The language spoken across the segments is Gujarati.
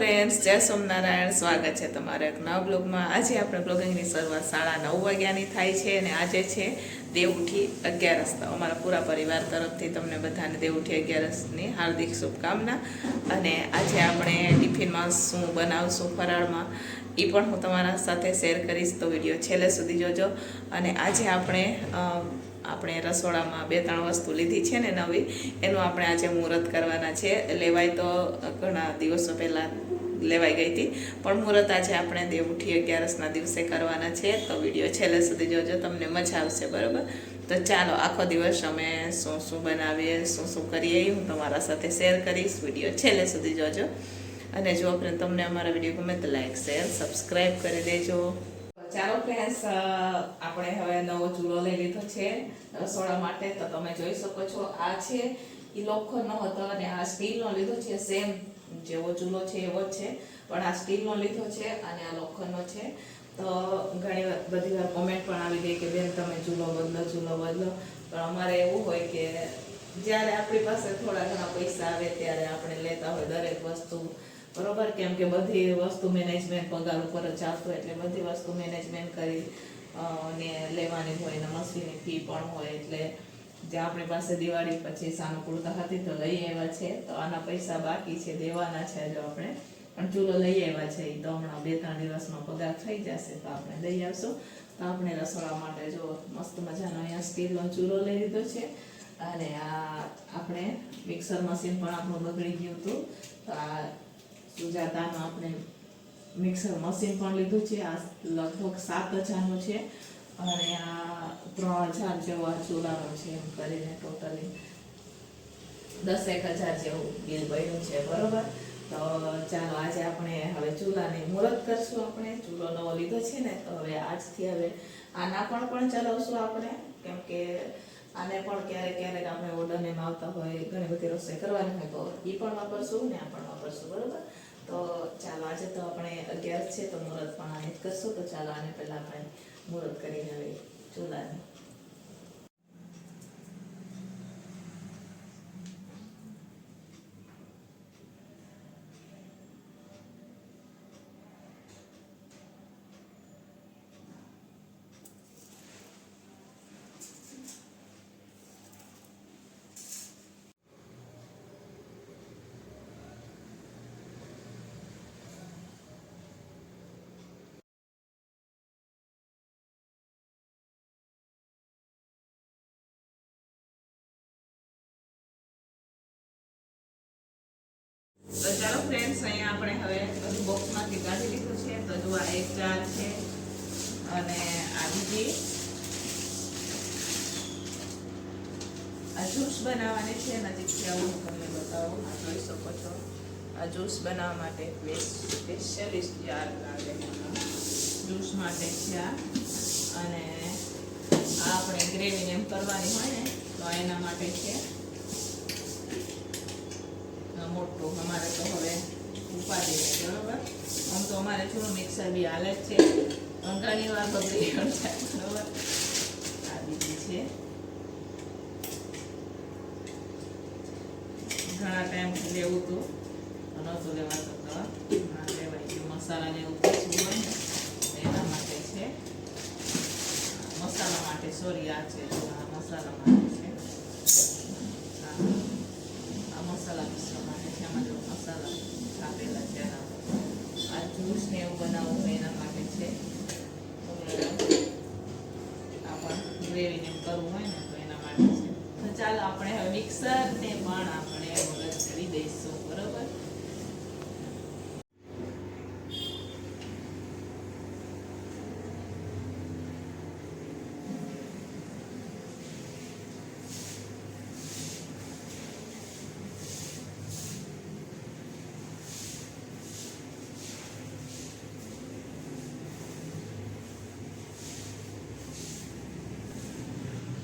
ફ્રેન્ડ્સ જય સોમનારાયણ, સ્વાગત છે તમારા એક નવા બ્લોગમાં. આજે આપણે બ્લોગિંગની શરૂઆત સાડા નવ વાગ્યાની થાય છે અને આજે છે દેવઉઠી અગિયારસ અમારા પૂરા પરિવાર તરફથી તમને બધાને દેવઉઠી અગિયારસની હાર્દિક શુભકામના. અને આજે આપણે ટિફિનમાં શું બનાવશું ફરાળમાં એ પણ હું તમારા સાથે શેર કરીશ. તો વીડિયો છેલ્લે સુધી જોજો. અને આજે આપણે આપણે રસોડામાં બે ત્રણ વસ્તુ લીધી છે ને નવી, એનું આપણે આજે મુહૂર્ત કરવાના છે. લેવાય તો ઘણા દિવસો પહેલાં લેવાઈ ગઈ હતી, પણ મુહૂર્ત આજે આપણે દેવઉઠી અગિયારસના દિવસે કરવાના છે. તો વીડિયો છેલ્લે સુધી જોજો, તમને મજા આવશે, બરાબર? તો ચાલો, આખો દિવસ અમે શું શું બનાવીએ, શું શું કરીએ, હું તમારા સાથે શેર કરીશ. વીડિયો છેલ્લે સુધી જોજો. અને જો આપણે તમને અમારા વીડિયો ગમે તો લાઈક, શેર સબસ્ક્રાઈબ કરી દેજો. ચાલો ફ્રેન્ડ્સ આપણે હવે નવો ચૂલો લઈ લીધો છે રસોડા માટે. તો તમે જોઈ શકો છો, આ છે એ લોખંડનો હતો અને આ સ્ટીલનો લીધો છે સેમ જેવો ચૂલો છે, એવો જ છે. પણ આ સ્ટીલનો લીધો છે અને આ લોખંડનો છે. તો ઘણી બધી વાર કોમેન્ટ પણ આવી ગઈ કે બેન તમે ચૂલો બદલો ચૂલો બદલો. પણ અમારે એવું હોય કે જ્યારે આપણી પાસે થોડા ઘણા પૈસા આવે ત્યારે આપણે લેતા હોય દરેક વસ્તુ. બરોબર? કેમ કે બધી વસ્તુ મેનેજમેન્ટ પગાર ઉપર જ આવતું એટલે બધી વસ્તુ મેનેજમેન્ટ કરી ને લેવાની હોય ને મશીનની ફી પણ હોય એટલે જે આપણી પાસે દિવાળી પછી સાનુકૂળતા હતી તો લઈ આવ્યા છે. તો આના પૈસા બાકી છે, દેવાના છે જો આપણે. પણ ચૂલો લઈ આવ્યા છે એ તો હમણાં બે ત્રણ દિવસમાં પગાર થઈ જશે, તો આપણે લઈ આવશું. તો આપણે રસોડા માટે જો મસ્ત મજાનો અહીંયા સ્ટીલનો ચૂલો લઈ લીધો છે. અને આ આપણે મિક્સર મશીન પણ આપણું બગડી ગયું હતું. તો આ સુજાતાનું આપણે મિક્સર મશીન પણ લીધું છે. આ લગભગ સાત હજારનું છે. અને આ ત્રણ હજાર જેવો આ ચૂલાનો છે એમ કરીને ટોટલી દસેક હજાર જેવું બિલ બન્યું છે. બરોબર? તો ચાલો આજે આપણે હવે ચૂલાની મુહૂર્ત કરશું આપણે. ચૂલો નવો લીધો છે ને, તો હવે આજથી હવે આના પણ પણ ચલાવશું આપણે. કેમ કે આને પણ ક્યારેક ક્યારેક આપણે ઓર્ડરને આવતા હોય, ઘણી બધી રસોઈ કરવાની હોય તો એ પણ વાપરશું ને આ પણ વાપરશું. બરોબર? તો ચાલો, આજે તો આપણે અગિયાર છે, તો મુહૂર્ત પણ આને કરશું. તો ચાલો, આને પહેલાં આપણે મુહૂર્ત કરીને હવે ચૂલાની તો ચાલો ફ્રેન્ડ્સ અહીંયા આપણે હવે બધું બોક્સમાંથી કાઢી લીધું છે. તો આ એક ચાર છે. અને આ બીજી આ જ્યુસ બનાવવાની છે. નજીકથી આવું હું તમને બતાવું. આ જોઈ શકો છો. આ જ્યુસ બનાવવા માટે સ્પેશિયલિસ્ટ જાર લાગે જ્યુસ માટે છે આ. અને આ આપણે ગ્રેવીને એમ કરવાની હોય ને, તો એના માટે છે. મોટું, અમારે તો હવે ઉપાધિ બરોબર? આમ તો અમારે થોડું મિક્સર બી હાલે જ છે. ઘણી વાર બગડી જાય, બરોબર? આ બીજી છે. ઘણા ટાઈમ લેવું હતું નહોતું લેવાતું તો આ લેવાય ગયું. મસાલા ને એવું પૂછવું હોય એના માટે છે. મસાલા માટે સોરી આ છે મસાલા માટે છે. મસાલા પીસવા માટે છે આમાં જો મસાલા આપેલા છે એના આ જ્યુસ ને એવું બનાવવું એના માટે છે આ પણ ગ્રેવી ને એવું કરવું હોય ને તો એના માટે છે તો ચાલો આપણે હવે મિક્સર ને પણ આપણે મદદ કરી દઈશું બરોબર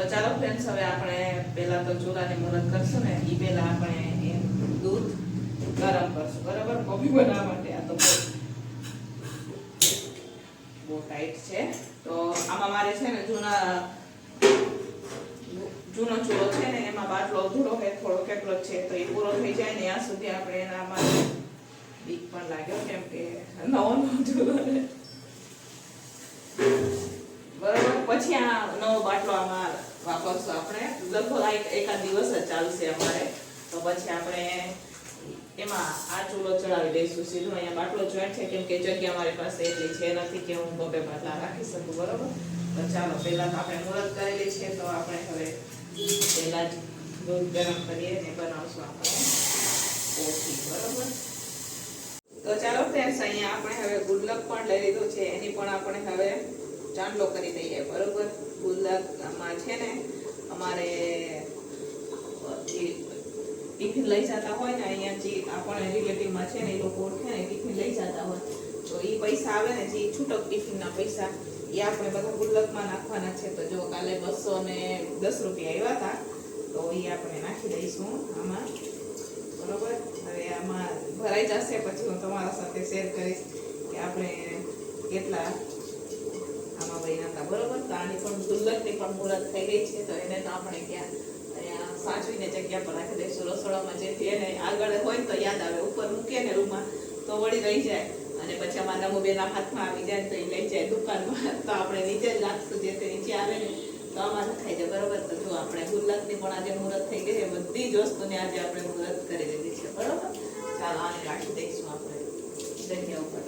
તો ચાલો ફ્રેન્ડ્સ હવે આપણે પહેલા તો ચૂલાને મુહૂર્ત કરશું ને એ પહેલા આપણે દૂધ ગરમ કરશું. બરાબર? કોફી બનાવવા માટે આ તો બહુ ટાઈટ છે. તો આમાં મારે છે ને જૂના જૂનો ચૂલો છે ને, એમાં બાટલો અધૂરો હોય થોડો કેટલો છે, તો એ પૂરો થઈ જાય ને ત્યાં સુધી આપણે એનામાં બીક પણ લાગ્યો, કેમ કે નવો નવો ચૂલો બરાબર? પછી આ નવો બાટલો આમાં વાપરશું આપણે. લગભગ આ એકાદ દિવસ જ ચાલશે અમારે. તો પછી આપણે એમાં આ ચૂલો ચડાવી દઈશું સીધો. અહીંયા બાટલો જોઈન્ટ છે, કેમ કે જગ્યા મારી પાસે એટલી છે નથી કે હું બબે બાટલા રાખી શકું, બરોબર? તો ચાલો, પહેલા તો આપણે મુહૂર્ત કરેલી છે, તો આપણે હવે પહેલા જ દૂધ ગરમ કરીએ ને બનાવશું આપણે કોફી, બરોબર? તો ચાલો ફ્રેન્ડ્સ અહીંયા આપણે હવે ગુડલક પણ લઈ લીધો છે. એની પણ આપણે હવે ચાંદલો કરી દઈએ. બરોબર? ગુલ્લકમાં છે ને, અમારે ટિફિન લઈ જતા હોય ને, અહીંયા જે આપણે રિલેટિવમાં છે ને, એ લોકો ઓળખે ને ટિફિન લઈ જતા હોય. તો એ પૈસા આવે ને, જે છૂટક ટિફિનના પૈસા એ આપણે બધા ગુલ્લકમાં નાખવાના છે. તો જો કાલે બસો ને દસ રૂપિયા આવ્યા હતા, તો એ આપણે નાખી દઈશું આમાં. બરોબર? હવે આમાં ભરાઈ જશે, પછી હું તમારા સાથે શેર કરીશ કે આપણે કેટલા બન્યા હતા બરોબર? તો આની પણ દુર્લભની પણ મુહૂર્ત થઈ ગઈ છે, તો એને તો આપણે ક્યાં સાચવીને જગ્યા પર રાખી દઈશું. રસોડામાં જેથી એને આગળ હોય તો યાદ આવે. ઉપર મૂકીએ ને રૂમમાં, તો વળી રહી જાય. અને પછી અમારા નમુબેના હાથમાં આવી જાય તો એ લઈ જાય દુકાનમાં. તો આપણે નીચે જ રાખશું જેથી નીચે આવે ને, તો આમાં રખાઈ જાય. બરોબર? તો જો આપણે ગુલ્લકની પણ આજે મુહૂર્ત થઈ ગઈ છે, બધી જ વસ્તુને આજે આપણે મુહૂર્ત કરી દીધી છે. બરોબર? ચાલો, આને રાખી દઈશું આપણે. જગ્યા ઉપર.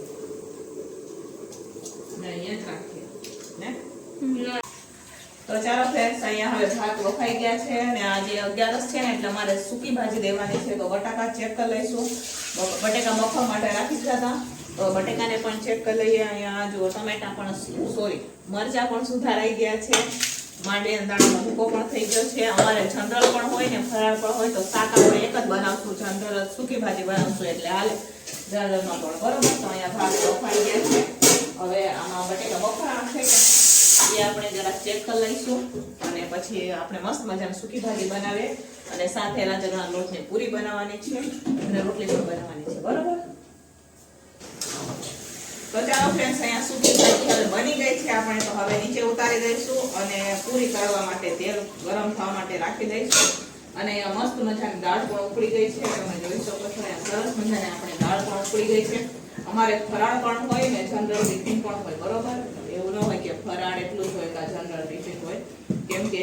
ને અહીંયા જ રાખીએ ને તો ચાલો ફ્રેન્ડ્સ અહીંયા હવે ભાત વખાઈ ગયા છે અને આજે અગિયારસ છે ને એટલે અમારે સૂકી ભાજી દેવાની છે, તો બટાકા ચેક કરી લઈશું. બટેકા બફવા માટે રાખી દીધા હતા. તો બટેકાને પણ ચેક કરી લઈએ. અહીંયા જુઓ, ટમેટા પણ સોરી મરચા પણ સુધારાઈ ગયા છે. માંડે દાણાનો ભૂકો પણ થઈ ગયો છે. અમારે જનરલ પણ હોય ને, ફરાળ પણ હોય, તો શાક આપણે એક જ બનાવશું, જનરલ સૂકી ભાજી બનાવશું. એટલે હાલે, જનરલમાં પણ બરોબર. તો અહીંયા ભાત વખાઈ ગયા છે. હવે આમાં બટેકા બફાણા છે કે એ આપણે જરા ચેક કરી લઈશું અને પછી આપણે મસ્ત મજાની સૂકી ભાજી બનાવીએ અને સાથે રાજગણા લોટની પૂરી બનાવવાની છે અને રોટલી પણ બનાવવાની છે, બરોબર? તો ફ્રેન્ડ્સ અહીંયા સૂકી ભાજી હવે બની ગઈ છે આપણે તો હવે નીચે ઉતારી દઈશું અને પૂરી કરવા માટે તેલ ગરમ થવા માટે રાખી દઈશું. અને મસ્ત મજાની દાળ પણ ઉકળી ગઈ છે. તમે જોઈ શકો છો સરસ મજાની આપણે દાળ પણ ઉકળી ગઈ છે. અમારે ફરાળ પણ હોય ને જનરલ ટિફિન પણ હોય, બરોબર? ન હોય કે ફરાળ એટલું જ હોય કે જનરલ ટિફિન હોય. કેમ કે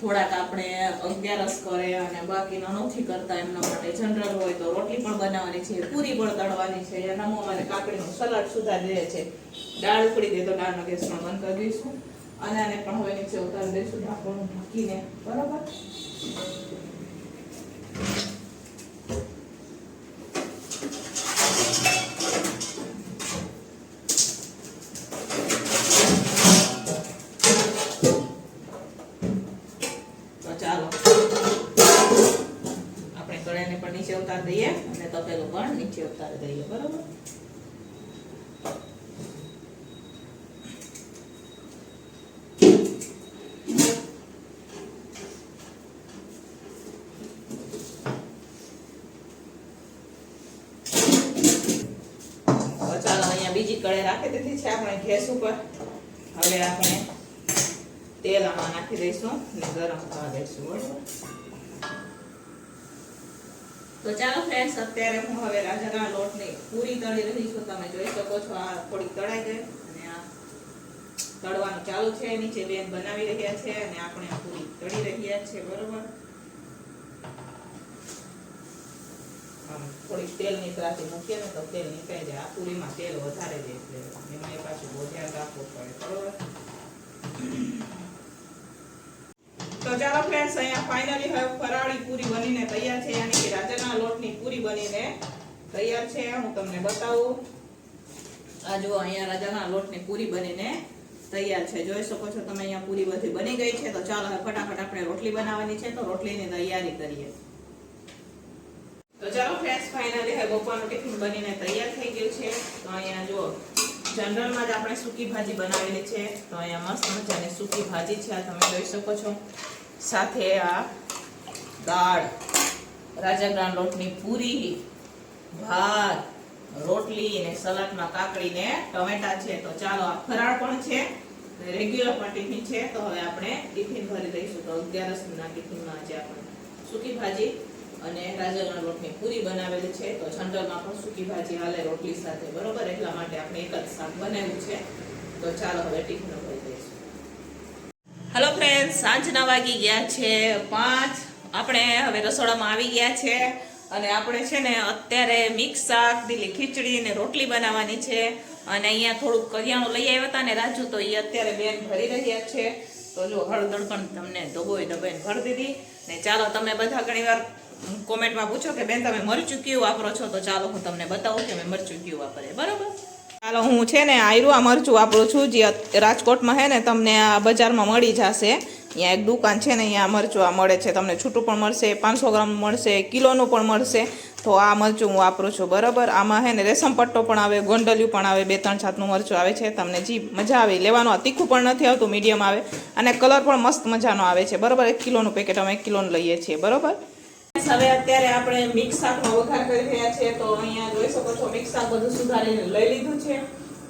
થોડાક આપણે અગિયારસ કરે અને બાકીનો નથી કરતા એમના માટે. જનરલ હોય તો રોટલી પણ બનાવવાની છે, પૂરી પણ તળવાની છે, એના મોમાં કાકડીનું સલાડ સુધારી દે છે. દાળ ઉકળી દે તો દાળનો ગેસ પણ બંધ કરી દઈશું. અને આને પણ હવે નીચે ઉતારી દઈશું ઢાંકણું ઢાંકીને. બરાબર? અને તપેલું નીચે ઉતારી દઈએ, બરોબર? બીજી કળે રાખી દીધી છે આપણે ગેસ ઉપર. હવે આપણે તેલ આમાં નાખી દઈશું ને ગરમ થવા દઈશું, બરોબર? તો ચાલો ફ્રેન્ડ્સ અત્યારે હું હવે રાજગરા લોટને પૂરી તળી રહી છું. તમે જોઈ શકો છો આ થોડી તળાઈ ગઈ અને આ તળવાનું ચાલુ છે. નીચે બેન બનાવી રહ્યા છે અને આપણે આ પૂરી તળી રહ્યા છે, બરોબર? થોડીક તેલની ત્રાસી મૂકીએ ને તો તેલ નીકળી જાય. આ પૂરીમાં તેલ વધારે જાય એટલે એમાં પાછું બહુ ધ્યાન રાખવું પડે, બરોબર? તો ચાલો ફ્રેન્ડ્સ અહીંયા ફાઇનલી હવે ફરાળી પૂરી બનીને તૈયાર છે. યાની કે રાજગરના લોટની પૂરી બનીને તૈયાર છે. હું તમને બતાવું. આ જુઓ, અહીંયા રાજાના લોટની પૂરી બનીને તૈયાર છે. જોઈ શકો છો તમે, અહીંયા પૂરી બધી બની ગઈ છે. તો ચાલો હવે ફટાફટ આપણે રોટલી બનાવવાની છે. તો રોટલીની તૈયારી કરીએ. તો ચાલો ફ્રેન્ડ્સ ફાઇનલી હવે બપોરનું ટિફિન બનીને તૈયાર થઈ ગયું છે. તો અહીંયા જુઓ, જનરલમાં જ આપણે સૂકી ભાજી બનાવેલી છે. તો અહીંયા મસ્ત મજાની સૂકી ભાજી છે. આ તમે જોઈ શકો છો. સાથે આ દાળ રાજગરા લોટની પૂરી, ભાત, રોટલી ને સલાડમાં કાકડી ને ટમેટા છે. તો ચાલો, આ ફરાળ પણ છે રેગ્યુલર પણ ટિફિન છે. તો હવે આપણે ટિફિન ભરી દઈશું તો અગિયારસ ના ટિફિનમાં આજે આપણે સૂકી ભાજી અને રાજગણ લોટની પૂરી બનાવેલી છે. તો જનરલમાં પણ સૂકી ભાજી હાલે રોટલી સાથે. બરોબર? એટલા માટે આપણે એક જ શાક બનાવ્યું છે. તો ચાલો, હવે ટિફિન ભરી દઈશું સાંજના વાગી ગયા છે પાંચ. આપણે હવે રસોડામાં આવી ગયા છે અને આપણે છે ને અત્યારે મિક્સ શાક દીલી ખીચડી ને રોટલી બનાવવાની છે. અને અહીંયા થોડુંક કરિયાણું લઈ આવ્યા હતા ને રાજુ તો એ અત્યારે બેન ભરી રહ્યા છે. તો જો હળદર પણ તમને ડબોઈ દબાઈને ભરી દીધી. ને ચાલો તમે બધા ઘણીવાર કોમેન્ટમાં પૂછો કે બેન તમે મરચું કયું વાપરો છો? તો ચાલો હું તમને બતાવું કે મેં મરચું કયું વાપરે બરાબર? ચાલો હું છે ને આયરું આ મરચું વાપરું છું, જે રાજકોટમાં છે ને તમને આ બજારમાં મળી જશે. અહીંયા એક દુકાન છે ને અહીંયા મરચું મળે છે, તમને છૂટું પણ મળશે, પાંચસો ગ્રામ મળશે, કિલોનું પણ મળશે. તો આ મરચું હું વાપરું છું, બરાબર? આમાં હે ને રેશમ પટ્ટો પણ આવે, ગોંડલિયું પણ આવે, બે ત્રણ જાતનું મરચું આવે છે, તમને જી મજા આવે. લેવાનું તીખું પણ નથી આવતું, મીડિયમ આવે. અને કલર પણ મસ્ત મજાનો આવે છે, બરાબર? એક કિલોનું પેકેટ અમે એક કિલોનું લઈએ છીએ, બરાબર? હવે અત્યારે આપણે મિક્સ શાકનો વઘાર કરી રહ્યા છીએ, તો અહીંયા જોઈ શકો છો, મિક્સ શાક બધું સુધારીને લઈ લીધું છે.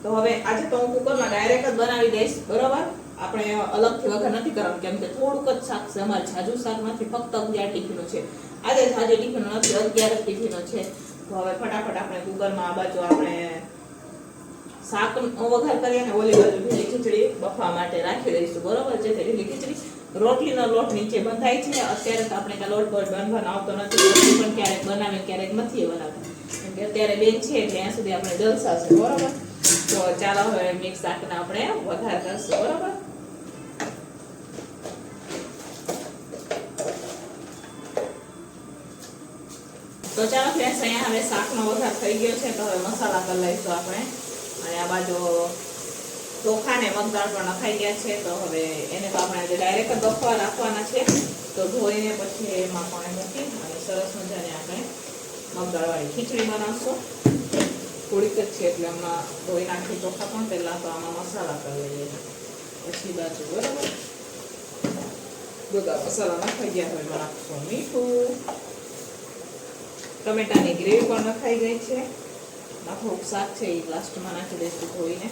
તો હવે આજે તો હું કુકરમાં ડાયરેક્ટ જ બનાવી દઈશ, બરોબર? આપણે અલગથી વઘાર નથી કરવાનું, કેમ કે થોડુંક જ શાક છે. અમારે જાજુ શાક નથી ફક્ત અગિયાર ટિફિનો છે. આજે જાજુ ટિફિનો નથી, અગિયાર ટિફિનો છે. તો હવે ફટાફટ આપણે કુકરમાં આ બાજુ આપણે શાક વઘાર કરીએ અને ઓલી બાજુ ભેલી ખીચડી બફવા માટે રાખી દઈશું. બરોબર છે? ઢીલી ખીચડી રોટલીનો લોટ નીચે બંધાય છે. અત્યારે તો આપણે ત્યાં લોટ પર બાંધવાનો આવતો નથી. રોટલી પણ ક્યારેક બનાવે, ક્યારેક નથી બનાવતા. કેમ કે અત્યારે બેન છે એટલે ત્યાં સુધી આપણે જલસા છે. બરોબર? તો ચાલો હવે મિક્સ શાકને આપણે વઘાર કરશું. બરોબર? તો ચાલો ફ્રેન્ડ્સ અહીંયા હવે શાકનો વઘાર થઈ ગયો છે, તો હવે મસાલા કરી લઈશું આપણે. અને આ બાજુ ચોખા ને મગદાળ પણ નખાઈ ગયા છે, તો હવે એને તો આપણે આજે ડાયરેક્ટ બફવા રાખવાના છે. તો ધોઈને પછી એમાં પાણી મૂકી અને સરસ મજાની આપણે મગદાળવાળી ખીચડી બનાવશું. થોડીક જ છે એટલે હમણાં ધોઈ નાખી ચોખા પણ, પહેલાં તો આમાં મસાલા કરી લઈએ. પછી બાજુ, બરાબર? બધા મસાલા નખાઈ ગયા હવે નાખશું મીઠું. ટમેટાની ગ્રેવી પણ નખાઈ ગઈ છે. આ થોડુંક શાક છે એ લાસ્ટમાં નાખી દઈશું ધોઈને.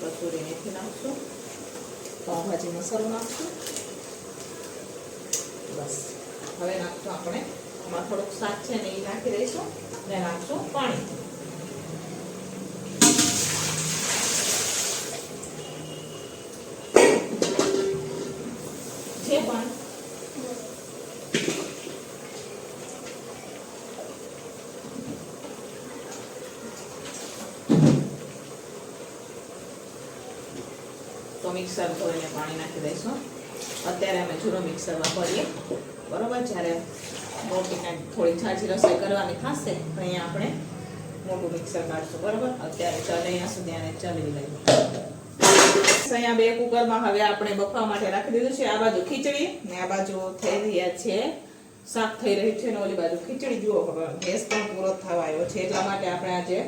કચોરી મેથી નાખશું. પાવભાજી મસાલો નાખશું. બસ. હવે નાખશું આપણે. આમાં થોડુંક શાક છે ને એ નાખી દઈશું. ને નાખશું પાણી છે પણ તો મિક્સર ધોઈને પાણી નાખી દઈશું. અત્યારે અમે જૂનો મિક્સર વાપરીએ. બરાબર? જ્યારે રોટીને થોડી છાજી રસોઈ કરવાની થશે, તો અહીંયા આપણે મોટું મિક્સર કાઢશું. બરાબર? અત્યારે ચાલે, અહીંયા સુધી આને ચલાવી લઈએ અહીંયા બે કુકરમાં હવે આપણે બફવા માટે રાખી દીધું છે. આ બાજુ ખીચડી ને આ બાજુ થઈ રહ્યા છે. શાક થઈ રહ્યું છે ને ઓલી બાજુ ખીચડી. જુઓ હવે ગેસ પણ પૂરો થવા આવ્યો છે. એટલા માટે આપણે આજે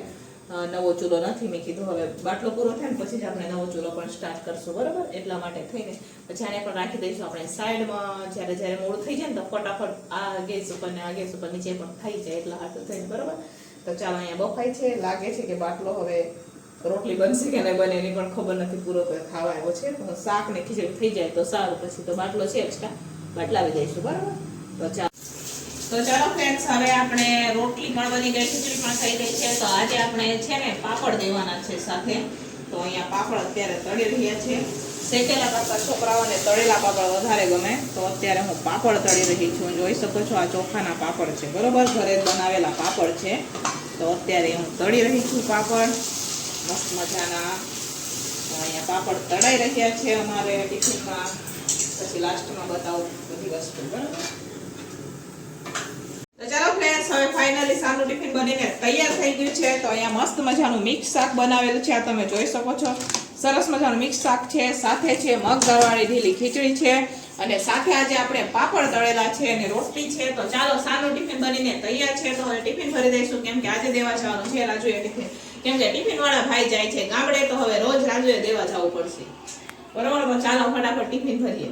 નવો ચૂલો નથી મેં કીધું. હવે બાટલો પૂરો થાય ને પછી જ આપણે નવો ચૂલો પણ સ્ટાર્ટ કરશું, બરાબર? એટલા માટે થઈને. પછી આને પણ રાખી દઈશું આપણે સાઈડમાં. જ્યારે જ્યારે મોડું થઈ જાય ને તો ફટાફટ આ ગેસ ઉપર ને આ ગેસ ઉપર નીચે પણ થઈ જાય એટલા હાથ થઈને, બરાબર? તો ચાલો અહીંયા બફાય છે. લાગે છે કે બાટલો હવે રોટલી બનશે કે નહીં બને એની પણ ખબર નથી. પૂરો ખાવા આવ્યો છે. તો શાક ને ખીચડી થઈ જાય તો સારું. પછી તો બાટલો છે એક્સ્ટ્રા બાટલાવી દઈશું બરાબર? તો ચાલો. તો ચાલો ફ્રેન્ડ્સ હવે આપણે રોટલી પણ બની ગઈ, ખીચડી પણ થઈ ગઈ છે. તો આજે આપણે છે ને પાપડ દેવાના છે સાથે. તો અહીંયા પાપડ અત્યારે તળી રહ્યા છે. શેકેલા કરતા છોકરાઓને તળેલા પાપડ વધારે ગમે. તો અત્યારે હું પાપડ તળી રહી છું. જોઈ શકો છો આ ચોખાના પાપડ છે. બરોબર, ઘરે બનાવેલા પાપડ છે. તો અત્યારે હું તળી રહી છું પાપડ. મસ્ત મજાના. અહીંયા પાપડ તળાઈ રહ્યા છે અમારે ટિફિનમાં. પછી લાસ્ટમાં બતાવું બધી વસ્તુ. બરાબર તો ચાલો ફ્રેન્ડ્સ હવે સાનું ટિફિન બનીને તૈયાર થઈ ગયું છે, તો અહીંયા મસ્ત મજાનું મિક્સ શાક બનાવેલું છે, આ તમે જોઈ શકો છો. સરસ મજાનું મિક્સ શાક છે, સાથે છે મગ ઢીલી ખીચડી છે, અને સાથે આજે આપણે પાપડ તળેલા છે અને રોટલી છે. તો ચાલો સાનું ટિફિન બનીને તૈયાર છે, તો હવે ટિફિન ભરી દઈશું, કેમ કે આજે દેવા જવાનું છે રાજુએ ટિફિન. કેમ કે ટિફિન વાળા ભાઈ જાય છે ગામડે, તો હવે રોજ રાજુએ દેવા જવું પડશે. બરોબર ચાલો ફટાફટ ટિફિન ભરીએ.